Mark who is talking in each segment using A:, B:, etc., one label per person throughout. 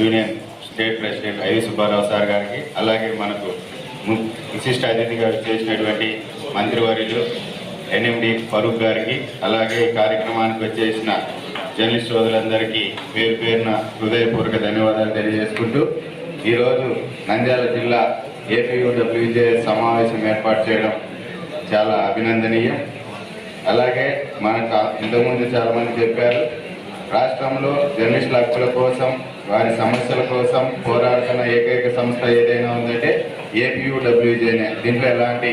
A: Union state president I V Subbarao sir గారికి అలాగే మనకు ము- విశిష్ట అతిథిగా చేసినటువంటి మంత్రివర్యులు ఎన్ఎండి ఫరూక్ గారికి అలాగే ఈ కార్యక్రమానికి వచ్చేసిన జర్నలిస్ట్ సోదరులందరికీ పేరు పేరున హృదయపూర్వక ధన్యవాదాలు తెలియజేసుకుంటూ ఈరోజు నంద్యాల జిల్లా ఏపీయూడబ్ల్యూజే సమావేశం ఏర్పాటు చేయడం చాలా అభినందనీయం. అలాగే మనకు ఇంతకుముందు చాలామంది చెప్పారు రాష్ట్రంలో జర్నలిస్టుల హక్కుల కోసం వారి సమస్యల కోసం పోరాడుతున్న ఏకైక సంస్థ ఏదైనా ఉందంటే ఏపీయూడబ్ల్యూజేనే. దీంట్లో ఎలాంటి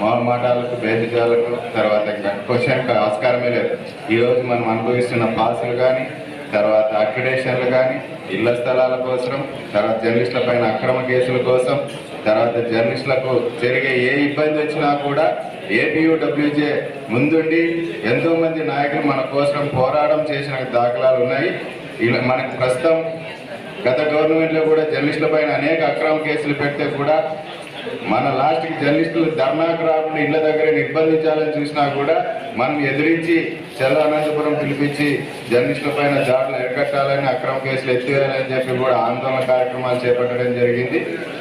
A: మొహమాటాలకు భేదజాలకు తర్వాత ఇంకా క్వశ్చన్కి ఆస్కారమే లేదు. ఈరోజు మనం అనుభవిస్తున్న పాసులు కానీ తర్వాత అక్రిడేషన్లు కానీ ఇళ్ళ స్థలాల కోసం తర్వాత జర్నలిస్టుల పైన అక్రమ కేసుల కోసం తర్వాత జర్నలిస్టులకు జరిగే ఏ ఇబ్బంది వచ్చినా కూడా ఏపీయూడబ్ల్యూజే ముందుండి ఎంతోమంది నాయకులు మన కోసం పోరాటం చేసిన దాఖలాలు ఉన్నాయి. ఇలా మనకు ప్రస్తుతం గత గవర్నమెంట్లో కూడా జర్నలిస్టుల పైన అనేక అక్రమ కేసులు పెడితే కూడా మన లాస్ట్కి జర్నలిస్టులు ధర్నాకు రాకుండా ఇళ్ళ దగ్గర నిర్బంధించాలని చూసినా కూడా మనం ఎదిరించి చెల్ల అనంతపురం పిలిపించి జర్నలిస్టుల పైన దాడులు ఎరగట్టాలని అక్రమ కేసులు ఎత్తివేయాలని చెప్పి కూడా ఆందోళన కార్యక్రమాలు చేపట్టడం జరిగింది.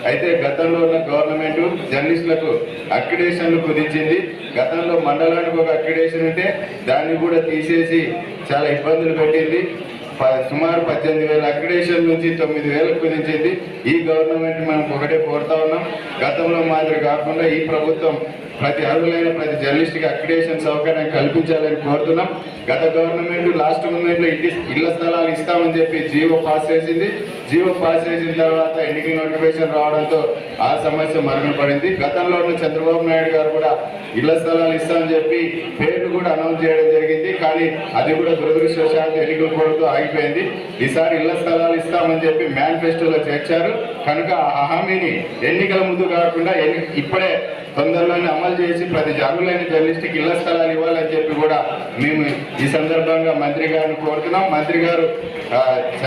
A: అయితే గతంలో ఉన్న గవర్నమెంట్ జర్నలిస్టులకు అక్రిడేషన్లు కుదించింది. గతంలో మండలానికి ఒక అక్రిడేషన్ ఉంటే దాన్ని కూడా తీసేసి చాలా ఇబ్బందులు పెట్టింది. సుమారు పద్దెనిమిది వేల అక్రిడేషన్ నుంచి తొమ్మిది వేలకు కుదించింది. ఈ గవర్నమెంట్ మనం ఒకటే కోరుతా ఉన్నాం. గతంలో మాదిరి కాకుండా ఈ ప్రభుత్వం ప్రతి అర్హులైన ప్రతి జర్నలిస్ట్కి అక్రిడేషన్ సౌకర్యం కల్పించాలని కోరుతున్నాం. గత గవర్నమెంట్ లాస్ట్ మూమెంట్లో ఇంటి ఇళ్ళ స్థలాలు ఇస్తామని చెప్పి జీవో పాస్ చేసింది. జీవో పాస్ చేసిన తర్వాత ఎన్నికల నోటిఫికేషన్ రావడంతో ఆ సమస్య మరుగున పడింది. గతంలో ఉన్న చంద్రబాబు నాయుడు గారు కూడా ఇళ్ళ స్థలాలు ఇస్తామని చెప్పి పేర్లు కూడా అనౌన్స్ చేయడం జరిగింది. కానీ అది కూడా దురదృష్టవశాత్తు ఎన్నికల కోడ్తో ఆగిపోయింది. ఈసారి ఇళ్ళ స్థలాలు ఇస్తామని చెప్పి మేనిఫెస్టోలో చేర్చారు. కనుక ఆ హామీని ఎన్నికల ముందు కాకుండా ఎన్ని- ఇప్పుడే తొందరలోనే అమలు చేసి ప్రతి అర్హులైన జర్నలిస్ట్కి ఇళ్ళ స్థలాలు ఇవ్వాలని చెప్పి కూడా మేము ఈ సందర్భంగా మంత్రి గారిని కోరుతున్నాం. మంత్రి గారు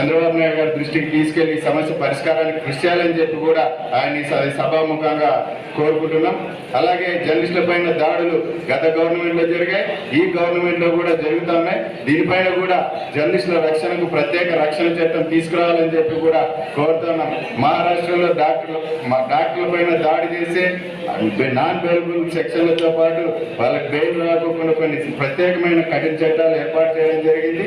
A: చంద్రబాబు నాయుడు గారి దృష్టికి తీసుకెళ్ళి ఈ సమస్య పరిష్కారానికి కృషి చేయాలని చెప్పి కూడా ఆయన సభాముఖంగా కోరుకుంటున్నాం. అలాగే జర్నలిస్టుల పైన దాడులు గత గవర్నమెంట్లో జరిగాయి. ఈ గవర్నమెంట్లో కూడా జరుగుతున్నాయి దీనిపైన కూడా జర్నలిస్టుల రక్షణకు ప్రత్యేక రక్షణ చట్టం తీసుకురావాలని చెప్పి కూడా కోరుతున్నాం మహారాష్ట్రలో డాక్టర్లు మా డాక్టర్ల పైన దాడి చేసే నాన్ బెయిలబుల్ సెక్షన్లతో పాటు వాళ్ళకి బెయిల్ రాకుండా కొన్ని ప్రత్యేకమైన కఠిన చట్టాలు ఏర్పాటు చేయడం జరిగింది.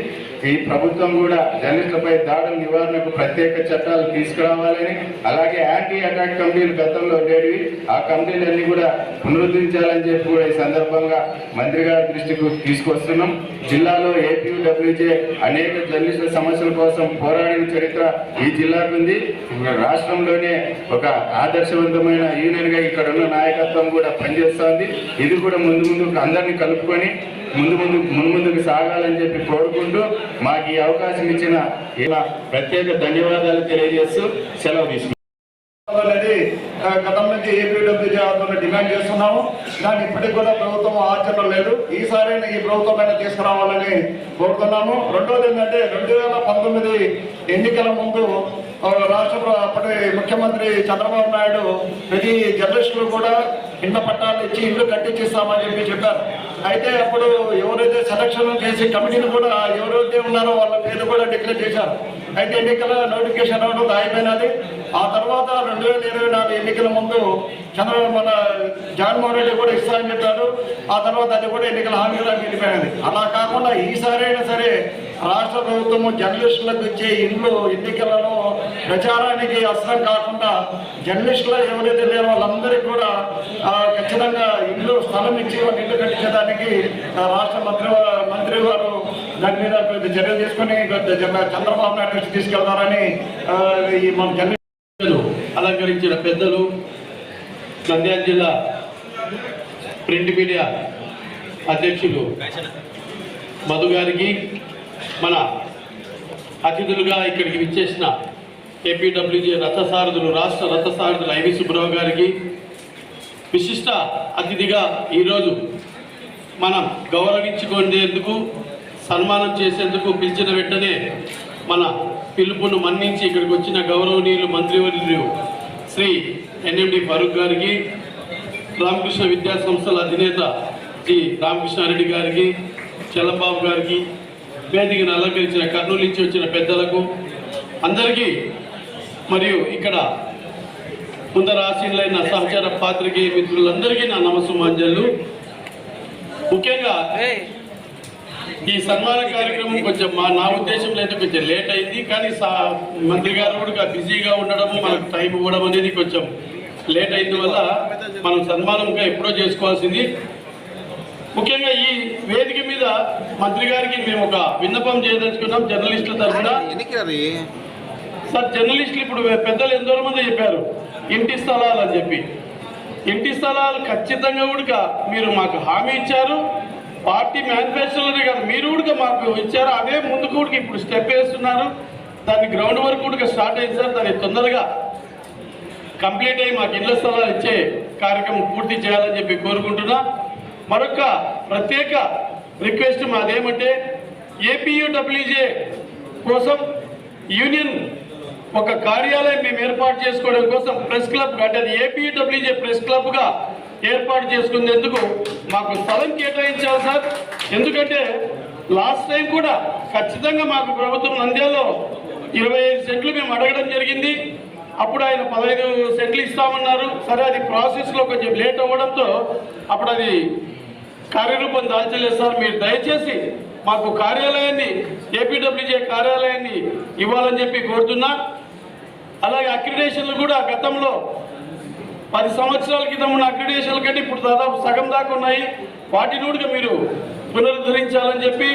A: ఈ ప్రభుత్వం కూడా జర్నలిస్టులపై దాడుల నివారణకు ప్రత్యేక చట్టాలు తీసుకురావాలని అలాగే యాంటీ అటాక్ కమిటీలు గతంలో ఉండేవి ఆ కమిటీలన్నీ కూడా పునరుద్ధరించాలని చెప్పి కూడా ఈ సందర్భంగా మంత్రి గారి దృష్టికి తీసుకొస్తున్నాం. జిల్లాలో ఏపీడబ్ల్యూజే అనేక జర్నలిస్టుల సమస్యల కోసం పోరాడిన చరిత్ర ఈ జిల్లాకు ఉంది. రాష్ట్రంలోనే ఒక ఆదర్శవంతమైన యూనియన్గా ఇక్కడ ఉన్న నాయకత్వం కూడా పనిచేస్తుంది. ఇది కూడా ముందు ముందు అందరినీ కలుపుకొని ముందు ముందు ముందు ముందుకు సాగాలని చెప్పి కోరుకుంటూ మాకు ఈ అవకాశం ఇచ్చిన ఇలా ప్రత్యేక ధన్యవాదాలు తెలియజేస్తూ సెలవు తీసుకుంటాం
B: గతం నుంచి ఏపీడబ్ల్యూజీ ఆధ్వర్యంలో డిమాండ్ చేస్తున్నాము. దాన్ని ఇప్పటికి కూడా ప్రభుత్వం ఆచరణ లేదు. ఈసారి ఈ ప్రభుత్వం తీసుకురావాలని కోరుతున్నాము. రెండోది ఏంటంటే రెండు వేల పంతొమ్మిది ఎన్నికల ముందు రాష్ట్ర అప్పటి ముఖ్యమంత్రి చంద్రబాబు నాయుడు ప్రతి జర్నలిస్టులు కూడా ఇంత పట్టాలు ఇచ్చి ఇల్లు కట్టించిస్తామని చెప్పి చెప్పారు. అయితే అప్పుడు ఎవరైతే సెలక్షన్ చేసి కమిటీని కూడా ఎవరైతే ఉన్నారో వాళ్ళ పేరు కూడా డిక్లేర్ చేశారు. అయితే ఎన్నికల నోటిఫికేషన్ రావడం దాయిపోయినది ఆ తర్వాత రెండు వేల ఇరవై నాలుగు ఎన్నికల ముందు చంద్రబాబు మన జగన్మోహన్ రెడ్డి కూడా ఇస్తారని చెప్పారు ఆ తర్వాత అది కూడా ఎన్నికల హామీగా వెళ్ళిపోయినది అలా కాకుండా ఈసారి అయినా సరే రాష్ట్ర ప్రభుత్వము జర్నలిస్టులకు ఇచ్చే ఇల్లు ఎన్నికలలో ప్రచారానికి అస్త్రం కాకుండా జర్నలిస్టులు ఎవరైతే లేరో వాళ్ళందరికీ కూడా ఖచ్చితంగా ఇల్లు స్థలం ఇచ్చి వాళ్ళ ఇల్లు కట్టించడానికి రాష్ట్ర మంత్రి మంత్రి వారు దాని మీద పెద్ద చర్యలు తీసుకొని పెద్ద చంద్రబాబు నాయుడు నుంచి తీసుకెళ్తారని ఈ మన జర్నలిస్ట్
C: అలంకరించిన పెద్దలు నంద్యాల జిల్లా ప్రింట్ మీడియా అధ్యక్షులు మధు గారికి మన అతిథులుగా ఇక్కడికి విచ్చేసిన ఏపీడబ్ల్యూజే రథసారథులు రాష్ట్ర రథసారథులు ఐవి సుబ్రావు గారికి విశిష్ట అతిథిగా ఈరోజు మనం గౌరవించుకునేందుకు సన్మానం చేసేందుకు పిలిచిన వెంటనే మన పిలుపును మన్నించి ఇక్కడికి వచ్చిన గౌరవనీయులు మంత్రివర్యులు శ్రీ ఎన్ఎండి ఫరూక్ గారికి రామకృష్ణ విద్యా సంస్థల అధినేత శ్రీ రామకృష్ణారెడ్డి గారికి చల్లబాబు గారికి వేదికను అలంకరించిన కర్నూలు నుంచి వచ్చిన పెద్దలకు అందరికీ మరియు ఇక్కడ ముందర ఆశీనులైన సహచర పాత్రికేయ మిత్రులందరికీ నా నమస్సుమాంజలు. ముఖ్యంగా ఈ సన్మాన కార్యక్రమం కొంచెం మా నా ఉద్దేశంలో అయితే కొంచెం లేట్ అయింది కానీ సా- మంత్రి గారు కూడా బిజీగా ఉండడము మనకు టైం ఇవ్వడం అనేది కొంచెం లేట్ అయిన వల్ల మనం సన్మానం ఇంకా ఎప్పుడో చేసుకోవాల్సింది. ముఖ్యంగా ఈ వేదిక మీద మంత్రి గారికి మేము ఒక విన్నపం చేయదలుచుకున్నాం జర్నలిస్టుల తరఫున. సార్ జర్నలిస్టులు ఇప్పుడు పెద్దలు ఎంతో మంది చెప్పారు ఇంటి స్థలాలు అని చెప్పి. ఇంటి స్థలాలు ఖచ్చితంగా కూడా మీరు మాకు హామీ ఇచ్చారు పార్టీ మేనిఫెస్టోలోనే కాదు మీరు కూడా మాకు ఇచ్చారు అదే ముందుకు కూడా ఇప్పుడు స్టెప్ వేస్తున్నారు. దాని గ్రౌండ్ వర్క్ కూడా స్టార్ట్ అయింది సార్ దాన్ని తొందరగా కంప్లీట్ అయ్యి మాకు ఇళ్ళ స్థలాలు ఇచ్చే కార్యక్రమం పూర్తి చేయాలని చెప్పి కోరుకుంటున్నా. మరొక ప్రత్యేక రిక్వెస్ట్ మాదేమంటే ఏపీయూడబ్ల్యూజే కోసం యూనియన్ ఒక కార్యాలయం మేము ఏర్పాటు చేసుకోవడం కోసం ప్రెస్ క్లబ్ అంటే అది ఏపీడబ్ల్యూజే ప్రెస్ క్లబ్గా ఏర్పాటు చేసుకునేందుకు మాకు స్థలం కేటాయించాలి సార్. ఎందుకంటే లాస్ట్ టైం కూడా ఖచ్చితంగా మాకు ప్రభుత్వం నంద్యాలలో ఇరవై ఐదు సెంట్లు మేము అడగడం జరిగింది. అప్పుడు ఆయన పదహైదు సెంట్లు ఇస్తామన్నారు. సరే అది ప్రాసెస్లో కొంచెం లేట్ అవ్వడంతో అప్పుడు అది కార్యరూపం దాల్చలేదు సార్. మీరు దయచేసి మాకు కార్యాలయాన్ని ఏపీడబ్ల్యూజే కార్యాలయాన్ని ఇవ్వాలని చెప్పి కోరుతున్నా. అలాగే అక్రిడేషన్లు కూడా గతంలో పది సంవత్సరాల క్రితం ఉన్న అక్రిడేషన్ల కంటే ఇప్పుడు దాదాపు సగం దాకా ఉన్నాయి. వాటిని కూడా మీరు పునరుద్ధరించాలని చెప్పి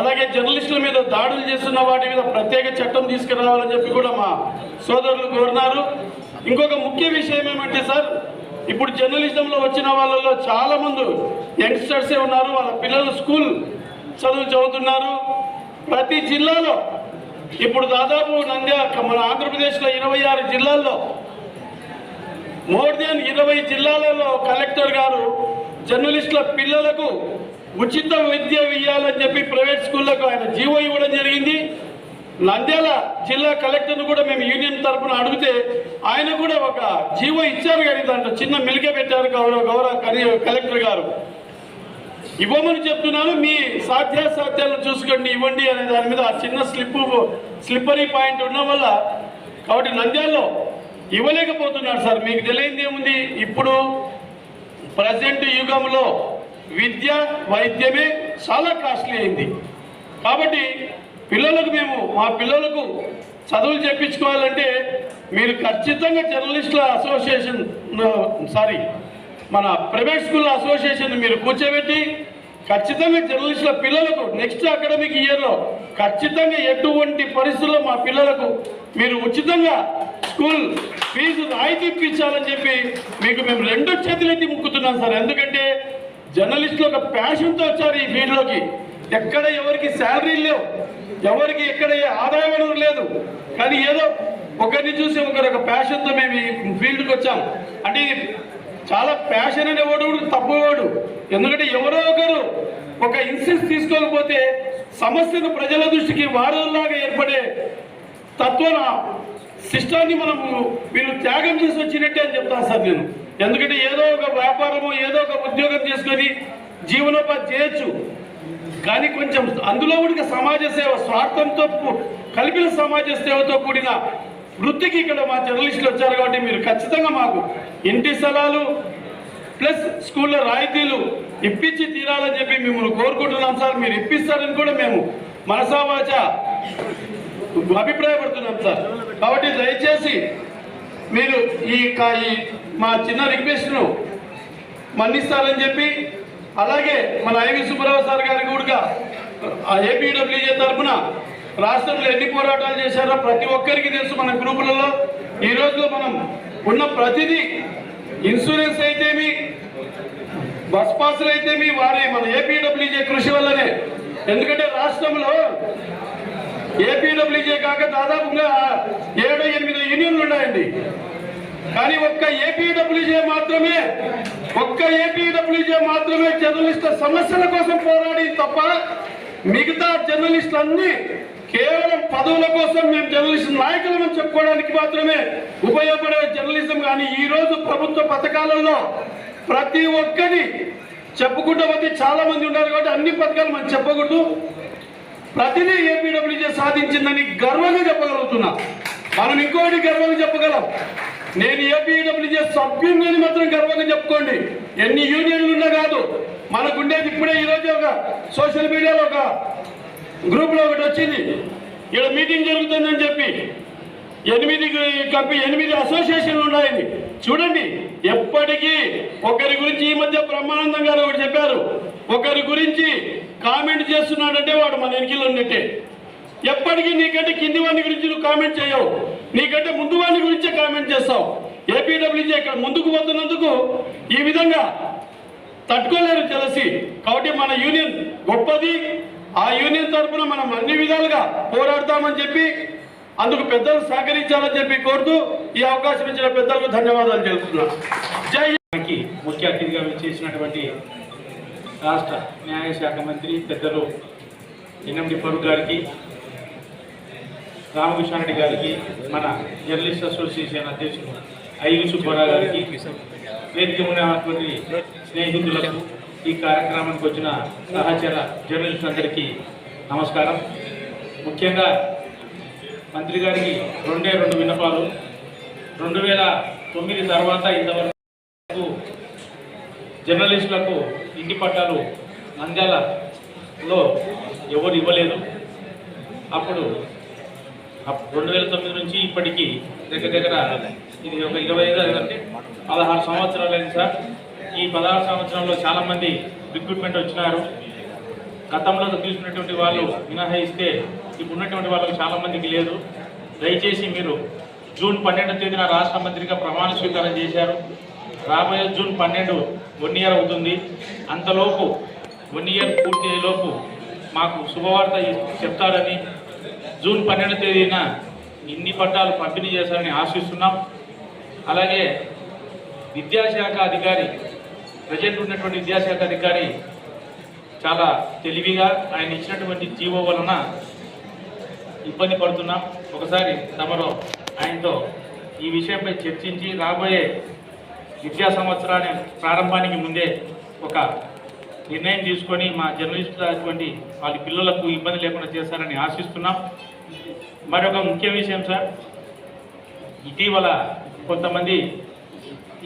C: అలాగే జర్నలిస్టుల మీద దాడులు చేస్తున్న వాటి మీద ప్రత్యేక చట్టం తీసుకురావాలని చెప్పి కూడా మా సోదరులు కోరినారు. ఇంకొక ముఖ్య విషయం ఏమంటే సార్ ఇప్పుడు జర్నలిజంలో వచ్చిన వాళ్ళలో చాలా మంది యంగ్స్టర్సే ఉన్నారు. వాళ్ళ పిల్లలు స్కూల్ చదువు చదువుతున్నారు. ప్రతి జిల్లాలో ఇప్పుడు దాదాపు నంద్యా మన ఆంధ్రప్రదేశ్లో ఇరవై ఆరు జిల్లాల్లో మోర్ దెన్ ఇరవై జిల్లాలలో కలెక్టర్ గారు జర్నలిస్టుల పిల్లలకు ఉచిత విద్య ఇవ్వాలని చెప్పి ప్రైవేట్ స్కూళ్ళకు ఆయన జీవో ఇవ్వడం జరిగింది. నంద్యాల జిల్లా కలెక్టర్ను కూడా మేము యూనియన్ తరఫున అడిగితే ఆయన కూడా ఒక జీవో ఇచ్చారు కానీ దాంట్లో చిన్న మిలికే పెట్టారు గౌరవ గౌరవ కలెక్టర్ గారు. ఇవ్వమని చెప్తున్నాను మీ సాధ్యాసాధ్యాలను చూసుకోండి ఇవ్వండి అనే దాని మీద ఆ చిన్న స్లిప్ స్లిప్పరీ పాయింట్ ఉండడం వల్ల కాబట్టి నంద్యాలలో ఇవ్వలేకపోతున్నారు సార్. మీకు తెలియంది ఏముంది? ఇప్పుడు ప్రజెంట్ యుగంలో విద్య వైద్యమే చాలా కాస్ట్లీ అయింది. కాబట్టి పిల్లలకు మేము మా పిల్లలకు చదువులు చెప్పించుకోవాలంటే మీరు ఖచ్చితంగా జర్నలిస్టుల అసోసియేషన్ సారీ మన ప్రైవేట్ స్కూల్ అసోసియేషన్ మీరు కూర్చోబెట్టి ఖచ్చితంగా జర్నలిస్టుల పిల్లలకు నెక్స్ట్ అకాడమిక్ ఇయర్లో ఖచ్చితంగా ఎటువంటి పరిస్థితుల్లో మా పిల్లలకు మీరు ఉచితంగా స్కూల్ ఫీజు రాయితీ ఇప్పించాలని చెప్పి మీకు మేము రెండు చేతులెత్తి ముక్కుతున్నాం సార్. ఎందుకంటే జర్నలిస్టులు ఒక ప్యాషన్తో వచ్చారు ఈ ఫీల్డ్లోకి ఎక్కడ ఎవరికి శాలరీలు లేవు ఎవరికి ఎక్కడ ఏ ఆదాయ లేదు. కానీ ఏదో ఒకరిని చూసి ఒకరు ఒక ప్యాషన్తో మేము ఈ ఫీల్డ్కి వచ్చాం. అంటే చాలా ప్యాషన్ అనేవాడు కూడా తప్పువాడు. ఎందుకంటే ఎవరో ఒకరు ఒక ఇన్సెన్స్ తీసుకోకపోతే సమస్యను ప్రజల దృష్టికి వారలాగా ఏర్పడే తత్వన సిస్టాన్ని మనము మీరు త్యాగం చేసి వచ్చినట్టే అని చెప్తాను సార్ నేను. ఎందుకంటే ఏదో ఒక వ్యాపారము ఏదో ఒక ఉద్యోగం చేసుకొని జీవనోపాధి చేయొచ్చు. కానీ కొంచెం అందులో కూడా సమాజ సేవ స్వార్థంతో కలిపిన సమాజ సేవతో కూడిన వృత్తికి ఇక్కడ మా జర్నలిస్టులు వచ్చారు కాబట్టి మీరు ఖచ్చితంగా మాకు ఇంటి స్థలాలు ప్లస్ స్కూల్లో రాయితీలు ఇప్పించి తీరాలని చెప్పి మిమ్మల్ని కోరుకుంటున్నాం సార్. మీరు ఇప్పిస్తారని కూడా మేము మనసావాచ అభిప్రాయపడుతున్నాం సార్. కాబట్టి దయచేసి మీరు ఈ కా- ఈ మా చిన్న రిక్వెస్ట్ను మన్నిస్తారని చెప్పి అలాగే మన ఐవి సుబ్బారావు సార్ గారి కూడా ఆ ఏపీడబ్ల్యూజే తరఫున రాష్ట్రంలో ఎన్ని పోరాటాలు చేశారో ప్రతి ఒక్కరికి తెలుసు మన గ్రూపులలో. ఈ రోజు మనం ఉన్న ప్రతిదీ ఇన్సూరెన్స్ అయితేమి బస్ పాసులు అయితేమి వారి మన ఏపీడబ్ల్యూజే కృషి వల్లనే. ఎందుకంటే రాష్ట్రంలో ఏపీడబ్ల్యూజే కాక దాదాపుగా ఏడు ఎనిమిది యూనియన్లు ఉన్నాయండి. కానీ ఒక్క ఏపీడబ్ల్యూజే మాత్రమే ఒక్క ఏపీడబ్ల్యూజే మాత్రమే జర్నలిస్టుల సమస్యల కోసం పోరాడి తప్ప మిగతా జర్నలిస్టులు అన్ని కేవలం పదవుల కోసం మేము జర్నలిస్ట్ నాయకులను చెప్పుకోవడానికి మాత్రమే ఉపయోగపడే జర్నలిజం కానీ ఈ రోజు ప్రభుత్వ పథకాలలో ప్రతి ఒక్కరి చెప్పుకుంటూ పోతే చాలా మంది ఉన్నారు కాబట్టి అన్ని పథకాలు మనం చెప్పకూడదు. ప్రతిదీ ఏపీడబ్ల్యూజే సాధించిందని గర్వంగా చెప్పగలుగుతున్నా. మనం ఇంకోటి గర్వంగా చెప్పగలం. నేను ఏపీడబ్ల్యూజే సభ్యుని మాత్రం గర్వంగా చెప్పుకోండి. ఎన్ని యూనియన్లు ఉన్నా కాదు. మనకుండేది ఇప్పుడే ఈరోజు ఒక సోషల్ మీడియాలో ఒక గ్రూప్లో ఒకటి వచ్చింది. ఇక్కడ మీటింగ్ జరుగుతుందని చెప్పి ఎనిమిది కప్పి ఎనిమిది అసోసియేషన్లు ఉన్నాయని చూడండి ఎప్పటికీ ఒకరి గురించి ఈ మధ్య బ్రహ్మానందం గారు ఒకటి చెప్పారు. ఒకరి గురించి కామెంట్ చేస్తున్నాడంటే వాడు మన ఎన్నికలు ఉన్నట్టే. ఎప్పటికీ నీకంటే కింది వాడిని గురించి నువ్వు కామెంట్ చేయవు. నీకంటే ముందు వాడిని గురించే కామెంట్ చేస్తావు. ఏపీడబ్ల్యూజీ ఇక్కడ ముందుకు పోతున్నందుకు ఈ విధంగా తట్టుకోలేరు తెలిసి కాబట్టి మన యూనియన్ గొప్పది ఆ యూనియన్ తరఫున మనం అన్ని విధాలుగా పోరాడతామని చెప్పి అందుకు పెద్దలు సహకరించాలని చెప్పి కోరుతూ ఈ అవకాశం ఇచ్చిన పెద్దలకు ధన్యవాదాలు తెలుపుతున్నాను జై
D: ముఖ్య అతిథిగా చేసినటువంటి రాష్ట్ర న్యాయశాఖ మంత్రి పెద్దలు ఎన్ఎండి ఫరూక్ గారికి రామకృష్ణారెడ్డి గారికి మన జర్నలిస్ట్ అసోసియేషన్ అధ్యక్షుడు ఐవి సుబ్బారావు గారికి వేదిక ఉన్నటువంటి స్నేహితులకు ఈ కార్యక్రమానికి వచ్చిన సహచర జర్నలిస్ట్ అందరికీ నమస్కారం. ముఖ్యంగా మంత్రి గారికి రెండే రెండు విన్నపాలు. రెండు వేల తొమ్మిది తర్వాత ఇంతవరకు జర్నలిస్టులకు ఇంటి పట్టాలు నంద్యాలలో ఎవరు ఇవ్వలేదు. అప్పుడు అప్- రెండు వేల తొమ్మిది నుంచి ఇప్పటికీ దగ్గర దగ్గర ఇది ఒక ఇరవై ఐదు అంటే పదహారు సంవత్సరాలు అయింది సార్. ఈ పదహారు సంవత్సరంలో చాలామంది రిక్రూట్మెంట్ వచ్చినారు. గతంలో తీసుకున్నటువంటి వాళ్ళు మినహాయిస్తే ఇప్పుడు ఉన్నటువంటి వాళ్ళకి చాలా మందికి లేదు. దయచేసి మీరు జూన్ పన్నెండవ తేదీన రాష్ట్ర మంత్రిగా ప్రమాణ స్వీకారం చేశారు. రాబోయే జూన్ పన్నెండు వన్ ఇయర్ అవుతుంది. అంతలోపు వన్ ఇయర్ పూర్తయ్యేలోపు మాకు శుభవార్త చెప్తారని జూన్ పన్నెండవ తేదీన ఇన్ని పట్టాలు పంపిణీ చేశారని ఆశిస్తున్నాం. అలాగే విద్యాశాఖ అధికారి ప్రజెంట్ ఉన్నటువంటి విద్యాశాఖ అధికారి చాలా తెలివిగా ఆయన ఇచ్చినటువంటి జీవో వలన ఇబ్బంది పడుతున్నాం. ఒకసారి తమరు ఆయనతో ఈ విషయంపై చర్చించి రాబోయే విద్యా సంవత్సరాన్ని ప్రారంభానికి ముందే ఒక నిర్ణయం తీసుకొని మా జర్నలిస్టుల అటువంటి వాళ్ళ పిల్లలకు ఇబ్బంది లేకుండా చేస్తారని ఆశిస్తున్నాం. మరొక ముఖ్య విషయం సార్ ఇటీవల కొంతమంది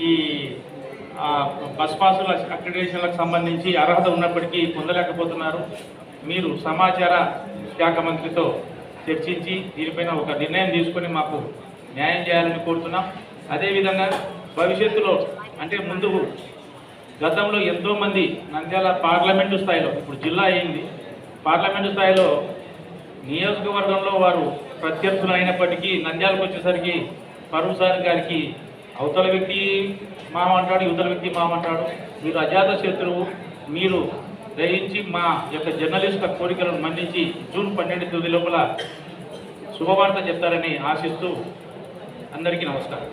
D: ఈ బస్ పాసుల అక్రిడేషన్లకు సంబంధించి అర్హత ఉన్నప్పటికీ పొందలేకపోతున్నారు. మీరు సమాచార శాఖ మంత్రితో చర్చించి దీనిపైన ఒక నిర్ణయం తీసుకొని మాకు న్యాయం చేయాలని కోరుతున్నాం. అదేవిధంగా భవిష్యత్తులో అంటే ముందు గతంలో ఎంతోమంది నంద్యాల పార్లమెంటు స్థాయిలో ఇప్పుడు జిల్లా అయింది. పార్లమెంటు స్థాయిలో నియోజకవర్గంలో వారు ప్రత్యర్థులు అయినప్పటికీ నంద్యాలకు వచ్చేసరికి ఫరూక్ సార్ గారికి అవతల వ్యక్తి మామంటాడు ఇవతల వ్యక్తి మామంటాడు మీరు అజాత శత్రువు మీరు గ్రహించి మా యొక్క జర్నలిస్టుల కోరికలను మన్నించి జూన్ పన్నెండు తేదీ లోపల శుభవార్త చెప్తారని ఆశిస్తూ అందరికీ నమస్కారం.